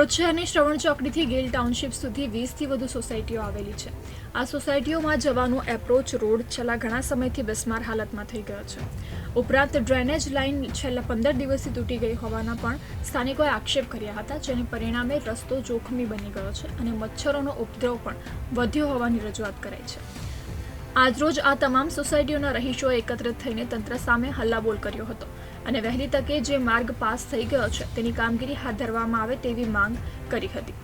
દાહોદ શહેરની શ્રવણ ચોકડીથી ગેલ ટાઉનશીપ સુધી વીસથી વધુ સોસાયટીઓ આવેલી છે. આ સોસાયટીઓમાં જવાનો એપ્રોચ રોડ છેલ્લા ઘણા સમયથી બિસ્માર હાલતમાં થઈ ગયો છે. ઉપરાંત ડ્રેનેજ લાઇન છેલ્લા પંદર દિવસથી તૂટી ગઈ હોવાના પણ સ્થાનિકોએ આક્ષેપ કર્યા હતા, જેને પરિણામે રસ્તો જોખમી બની ગયો છે અને મચ્છરોનો ઉપદ્રવ પણ વધ્યો હોવાની રજૂઆત કરાઈ છે. આજરોજ આ તમામ સોસાયટીઓના રહીશોએ એકત્રિત થઈને તંત્ર સામે હલ્લાબોલ કર્યો હતો. અને વહેલી તકે જે માર્ગ પાસ થઈ ગયો છે, તેની કામગીરી હાથ ધરવામાં આવે તેવી માંગ કરી હતી.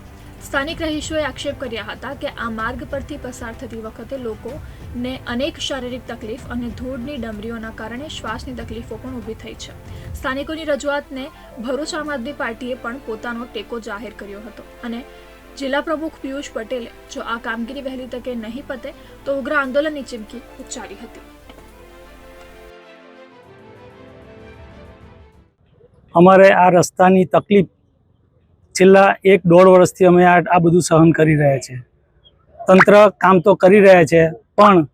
સ્થાનિક રહીશોએ આક્ષેપ કર્યા હતા કે આ માર્ગ પરથી પસાર થતી વખતે લોકોને અનેક શારીરિક તકલીફ અને ધૂળની ડમરીઓના કારણે શ્વાસની તકલીફો પણ ઊભી થઈ છે. સ્થાનિકોની રજૂઆતને ભરૂચ આમ આદમી પાર્ટીએ પણ પોતાનો ટેકો જાહેર કર્યો હતો અને જિલ્લા પ્રમુખ પિયુષ પટેલે જો આ કામગીરી વહેલી તકે નહીં પતે, તો ઉગ્ર આંદોલનની ચીમકી ઉચ્ચારી હતી. અમારે આ રસ્તાની તકલીફ છેલ્લા એક દોઢ વર્ષથી અમે આ આ બધું સહન કરી રહ્યા છે. તંત્ર કામ તો કરી રહ્યા છે, પણ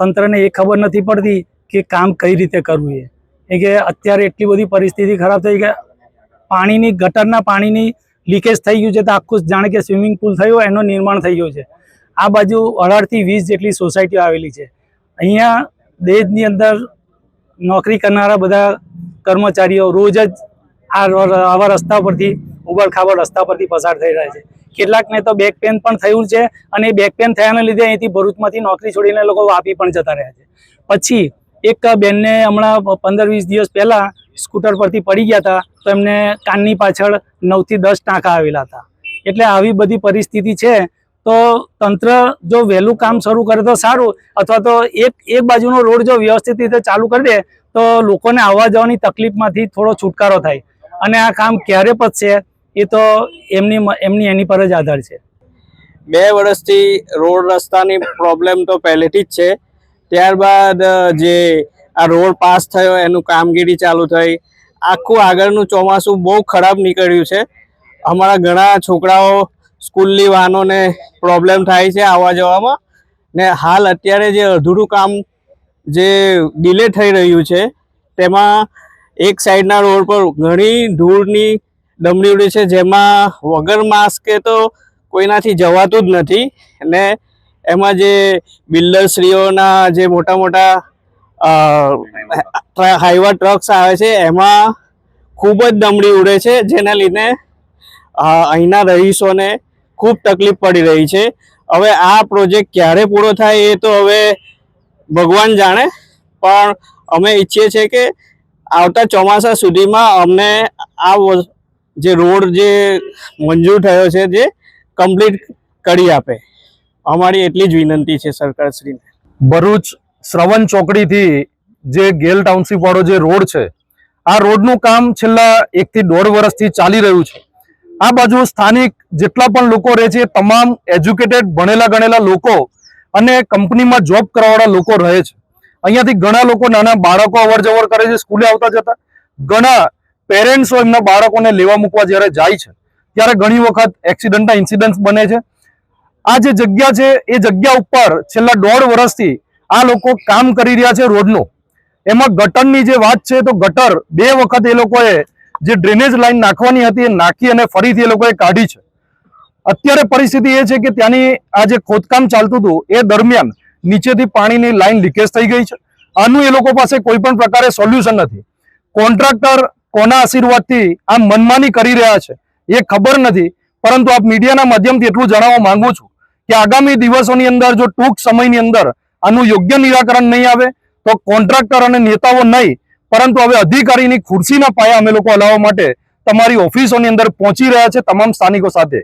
તંત્રને એ ખબર નથી પડતી કે કામ કઈ રીતે કરવું એ. કે અત્યારે એટલી બધી પરિસ્થિતિ ખરાબ થઈ કે પાણીની ગટરના પાણીની લીકેજ થઈ ગયું છે તો આખું જાણે કે સ્વિમિંગ પુલ થયું એનું નિર્માણ થઈ ગયું છે. આ બાજુ અઢારથી વીસ જેટલી સોસાયટીઓ આવેલી છે. અહીંયા દેશની અંદર નોકરી કરનારા બધા કર્મચારીઓ રોજ જ આ આવા રસ્તા પરથી ઉબડ રસ્તા પરથી પસાર થઈ રહ્યા છે. કેટલાકને તો બેક પેન પણ થયું છે અને એ બેક પેન થયાને લીધે અહીંથી ભરૂચમાંથી નોકરી છોડીને લોકો વાપી પણ જતા રહ્યા છે. પછી, એક બેનને હમણાં પંદર વીસ દિવસ પહેલાં સ્કૂટર પરથી પડી ગયા હતા, તો એમને કાનની પાછળ નવથી દસ ટાંકા આવેલા હતા. એટલે આવી બધી પરિસ્થિતિ છે, તો તંત્ર જો વહેલું કામ શરૂ કરે તો સારું, અથવા તો એક એક બાજુનો રોડ જો વ્યવસ્થિત રીતે ચાલુ કરી દે, તો લોકોને આવવા જવાની તકલીફમાંથી થોડો છુટકારો થાય. અને આ કામ ક્યારે પતશે એ તો એમની એમની એની પર જ આધાર છે. બે વર્ષથી રોડ રસ્તાની પ્રોબ્લેમ તો પહેલેથી જ છે. ત્યારબાદ જે આ રોડ પાસ થયો, એનું કામગીરી ચાલુ થઈ. આખું આગળનું ચોમાસું બહુ ખરાબ નીકળ્યું છે. અમારા ઘણા છોકરાઓ સ્કૂલની વાહનોને પ્રોબ્લેમ થાય છે આવવા જવામાં. ને હાલ અત્યારે જે અધૂરું કામ જે ડિલે થઈ રહ્યું છે, તેમાં એક સાઈડના રોડ પર ઘણી ધૂળની ડમડી ઉડે છે, જેમાં વગર માસ્કે તો કોઈનાથી જવાતું જ નથી. અને એમાં જે બિલ્ડરશ્રીઓના જે મોટા મોટા હાઈવા ટ્રક્સ આવે છે, એમાં ખૂબ જ દમડી ઉડે છે, જેના લીધે અહીંના રહીશોને ખૂબ તકલીફ પડી રહી છે. હવે આ પ્રોજેક્ટ ક્યારે પૂરો થાય એ તો હવે ભગવાન જાણે, પણ અમે ઈચ્છીએ છીએ કે આવતા ચોમાસા સુધીમાં અમને આ જે રોડ જે મંજૂર થયો છે જે કમ્પ્લીટ કરી આપે. અમારી એટલી જ વિનંતી છે સરકારશ્રીને. ભરૂચ શ્રવણ ચોકડીથી જે ગેલ ટાઉનશીપવાળો જે રોડ છે, આ રોડનું કામ છેલ્લા એકથી દોઢ વર્ષથી ચાલી રહ્યું છે. આ બાજુ સ્થાનિક જેટલા પણ લોકો રહે છે તમામ એજ્યુકેટેડ, ભણેલા ગણેલા લોકો અને કંપનીમાં જોબ કરવાવાળા લોકો રહે છે. અહીંયાથી ઘણા લોકો નાના બાળકો અવર કરે છે, સ્કૂલે આવતા જતા. ઘણા પેરેન્ટ્સો એમના બાળકોને લેવા મૂકવા જ્યારે જાય છે, ત્યારે ઘણી વખત એક્સિડન્ટના ઇન્સિડન્ટ બને છે. આ જે જગ્યા છે, એ જગ્યા ઉપર છેલ્લા દોઢ વર્ષથી આ લોકો કામ કરી રહ્યા છે રોડનું એમાં ગટરની જે વાત છે, તો ગટર બે વખત એ લોકોએ જે ડ્રેનેજ લાઈન નાખવાની હતી, એ નાખી અને ફરીથી એ લોકોએ કાઢી છે. અત્યારે પરિસ્થિતિ એ છે કે ત્યાંની આ જે ખોદકામ ચાલતું હતું, એ દરમિયાન નીચેથી પાણીની લાઈન લીકેજ થઈ ગઈ છે. આનું એ લોકો પાસે કોઈ પણ પ્રકારે સોલ્યુશન નથી. કોન્ટ્રાક્ટર કોના આશીર્વાદથી આ મનમાની કરી રહ્યા છે એ ખબર નથી. પરંતુ આપ મીડિયાના માધ્યમથી એટલું જણાવવા માંગુ છું કે આગામી દિવસોની અંદર જો ટૂંક સમયની અંદર આનું યોગ્ય નિરાકરણ નહીં આવે, તો કોન્ટ્રાક્ટર અને નેતાઓ નહીં, પરંતુ હવે અધિકારીની ખુરશીના પાયા અમે લોકો હલાવવા માટે તમારી ઓફિસોની અંદર પહોંચી રહ્યા છે તમામ સ્થાનિકો સાથે.